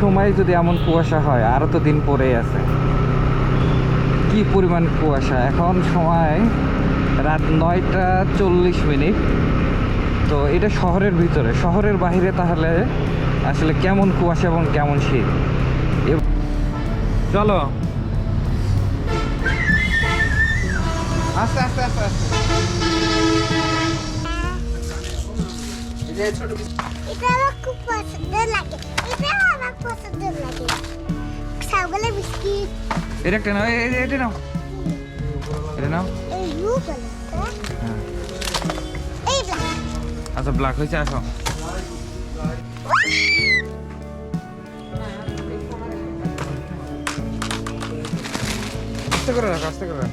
সময় যদি এমন কুয়াশা হয়, আরও তো দিন পরেই আছে। কি পরিমাণ কুয়াশা? এখন সময় রাত নয়টা চল্লিশ মিনিট। তো এটা শহরের ভিতরে। শহরের বাইরে তাহলে আসলে কেমন কুয়াশা এবং কেমন শীত? চলো। আস্তে আস্তে আস্তে আস্তে। এটা আমার খুব পছন্দ লাগে। এটা আমার পছন্দ লাগে। ছাগলের বিস্কিট। এটা একটা নাও এই- এই- এটা নাও। এটা নাও। এই ব্লু কালার হ্যাঁ। আচ্ছা ব্ল্যাক হয়েছে আসো। আস্তে করে রাখ আস্তে করে রাখ।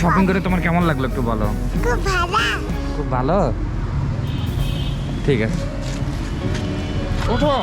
শপিং করে তোমার কেমন লাগল একটু বলো? খুব ভালো। খুব ভালো? ঠিক আছে। ওঠো।